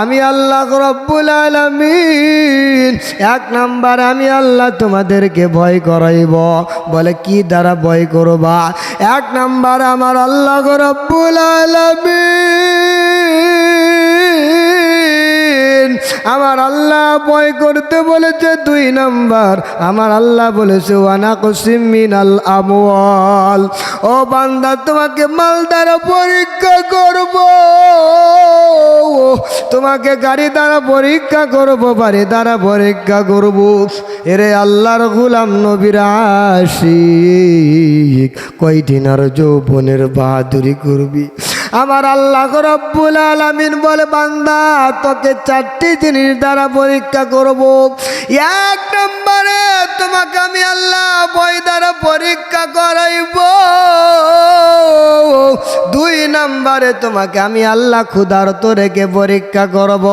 আমি আল্লাহ রব্বুল আলমিন। এক নাম্বার আমি আল্লাহ তোমাদেরকে ভয় করাইব। বলে, কি দ্বারা ভয় করবা? এক নাম্বার আমার আল্লাহ রব্বুল আলমিন। আমার আল্লাহ ভয় করতে বলেছে দুই নাম্বার। আমার আল্লাহ বলেছে, ওয়ানা কসিমিন আল আমওয়াল। ও বান্দা, তোমাকে মাল দ্বারা পরীক্ষা করব। তোমাকে গাড়ি দ্বারা পরীক্ষা করব, বাড়ি দ্বারা পরীক্ষা করব। এরে আল্লাহর গুলাম নবীর আশিক, কয়দিন আর যৌবনের বাহাদুরি করবি? আমার আল্লাহ রব্বুল আলামিন বলে, বান্দা, তোকে চারটি জিনিস দ্বারা পরীক্ষা করব। এক নম্বরে তোমাকে আমি আল্লাহ বই দ্বারা পরীক্ষা করাইব। দুই নম্বরে তোমাকে আমি আল্লাহ ক্ষুধার্ত রেখে পরীক্ষা করব।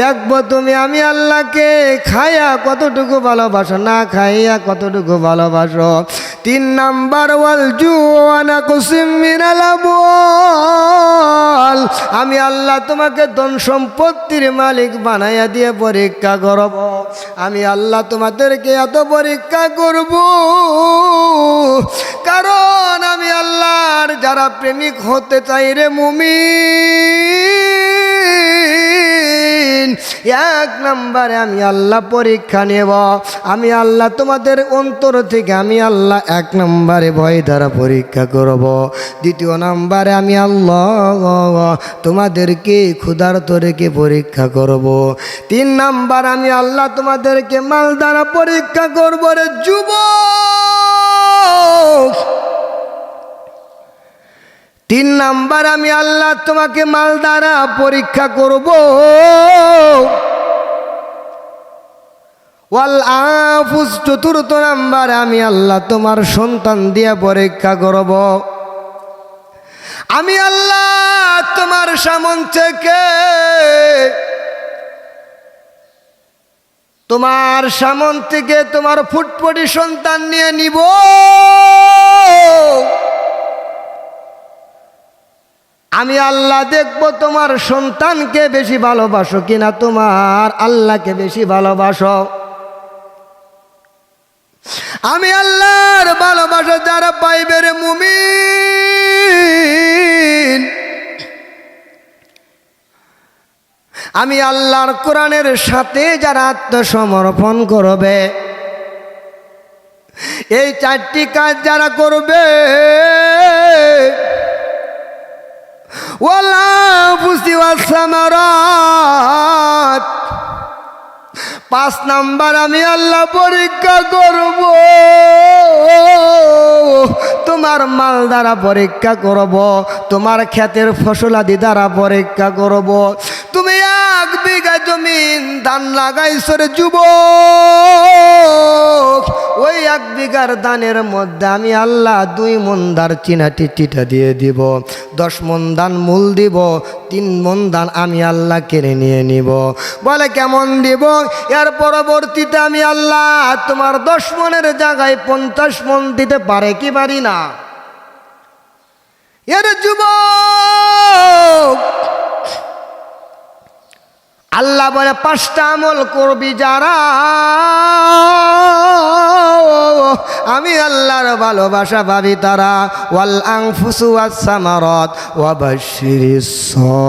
দেখব তুমি আমি আল্লাহকে খাইয়া কতটুকু ভালোবাসো, না খাইয়া কতটুকু ভালোবাসো। তিন নাম্বার, ওয়াল জুয়ানা কুসিম মিনাল আমওয়াল। আমি আল্লাহ তোমাকে ধন সম্পত্তির মালিক বানাইয়া দিয়ে পরীক্ষা করব। আমি আল্লাহ তোমাদেরকে এত পরীক্ষা করব। কারণ আমি আল্লাহর যারা প্রেমিক হতে চাই রে মুমি এক নম্বরে আমি আল্লাহ পরীক্ষা নেব, আমি আল্লাহ তোমাদের অন্তর থেকে আমি আল্লাহ এক নম্বরে ভয় দ্বারা পরীক্ষা করব। দ্বিতীয় নম্বরে আমি আল্লাহ তোমাদেরকে ক্ষুধার্ত রেখে পরীক্ষা করব। তিন নাম্বার আমি আল্লাহ তোমাদেরকে মাল দ্বারা পরীক্ষা করব রে যুবক। তিন নাম্বার আমি আল্লাহ তোমাকে মাল দ্বারা পরীক্ষা করব। ওয়াল চতুর্থ নাম্বার আমি আল্লাহ তোমার সন্তান দিয়া পরীক্ষা করব। আমি আল্লাহ তোমার সামন থেকে তোমার সামন থেকে তোমার ফুটফুটি সন্তান নিয়ে নিব। আমি আল্লাহ দেখব তোমার সন্তানকে বেশি ভালোবাসো কিনা তোমার আল্লাহকে বেশি ভালোবাসো। আমি আল্লাহর ভালোবাসা যারা পাইবে রে মুমিন। আমি আল্লাহর কোরআনের সাথে যারা আত্মসমর্পণ করবে, এই চারটি কাজ যারা করবে ওয়ালা বুঝি সামারাত পাঁচ নাম্বার আমি আল্লাহ পরীক্ষা করব। তোমার মাল দ্বারা পরীক্ষা করব, তোমার ক্ষেতের ফসলাদি দ্বারা পরীক্ষা করব। জমিন ধান লাগাইছো রে যুবক। ওই এক বিঘার দানের মধ্যে আমি আল্লাহ দুই মন দার চিনা টিটিটা দিয়ে দিব, দশ মন দান মূল দিব, তিন মন দান আমি আল্লাহ কেড়ে নিয়ে নিব। বলে কেমন দিব? এর পরবর্তীতে আমি আল্লাহ তোমার দশ মনের জায়গায় পঞ্চাশ মন দিতে পারে কি পারি না? এর যুবক বলে, পাঁচটা আমল করবি যারা? আমি আল্লাহর ভালোবাসা ভাবি তারা। ওয়াল আংফুসু সামারত ওয়াবাশিরি সবিরিন।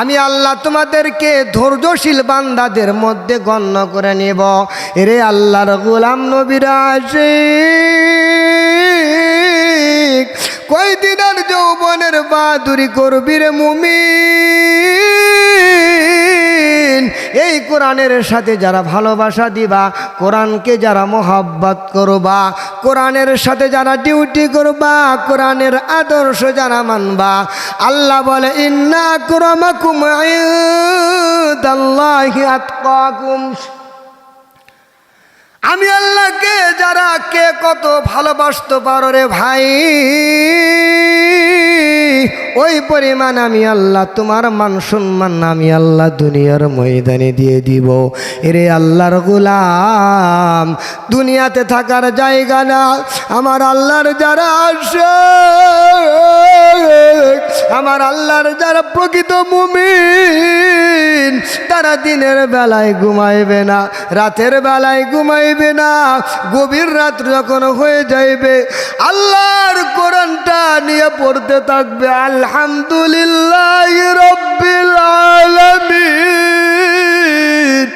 আমি আল্লাহ তোমাদেরকে ধৈর্যশীল বান্দাদের মধ্যে গণ্য করে নেব। এরে আল্লাহর গোলাম নবীরা আসে কয়দিন আর যৌবনের বাদুরি করবি রে মুমিন? এই কোরআনের সাথে যারা ভালোবাসা দিবা, কোরআনকে যারা মোহাব্বত করবা, কোরআনের সাথে যারা ডিউটি করবা, কোরআনের আদর্শ যারা মানবা, আল্লাহ বলে, ইন্না কুরমাকুম ইনদাল্লাহি আতকাকুম আমি আল্লাহকে যারা কে কত ভালোবাসত পারো রে ভাই? ওই পরিমাণ আমি আল্লাহ, তোমার মান সম্মান আমি আল্লাহ দুনিয়ার ময়দানে দিয়ে দিব। এরে আল্লাহর গোলাম, দুনিয়াতে থাকার জায়গা না, আমার আল্লাহর যারা আসে প্রকৃত মুমিন, তারা দিনের বেলায় ঘুমাইবে না, রাতের বেলায় ঘুমাইবে না, গভীর রাত যখন হয়ে যাইবে, আল্লাহর কোরআনটা নিয়ে পড়তে থাকবে, আলহামদুলিল্লাহ রব্বিল আলামিন।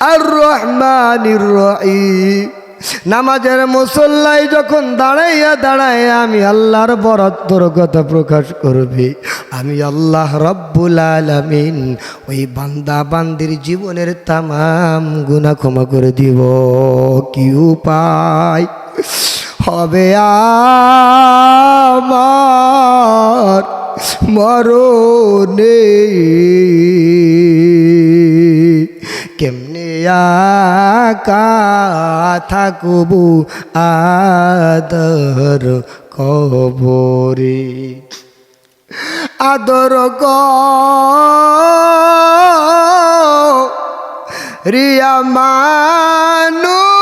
আর রহমানির রহিম। নামাজের মুসল্লায় যখন দাঁড়াইয়া দাঁড়াইয়া আমি আল্লাহর বরত্বর কথা প্রকাশ করবি, আমি আল্লাহ রব্বুল আলামিন ওই বান্দা বান্দির জীবনের তামাম গুণা ক্ষমা করে দিব। কি উপায়? হবে আমার মরণে। কেমনে আকা থাকবু আদর কবরে। আদর ক রিয়া মানু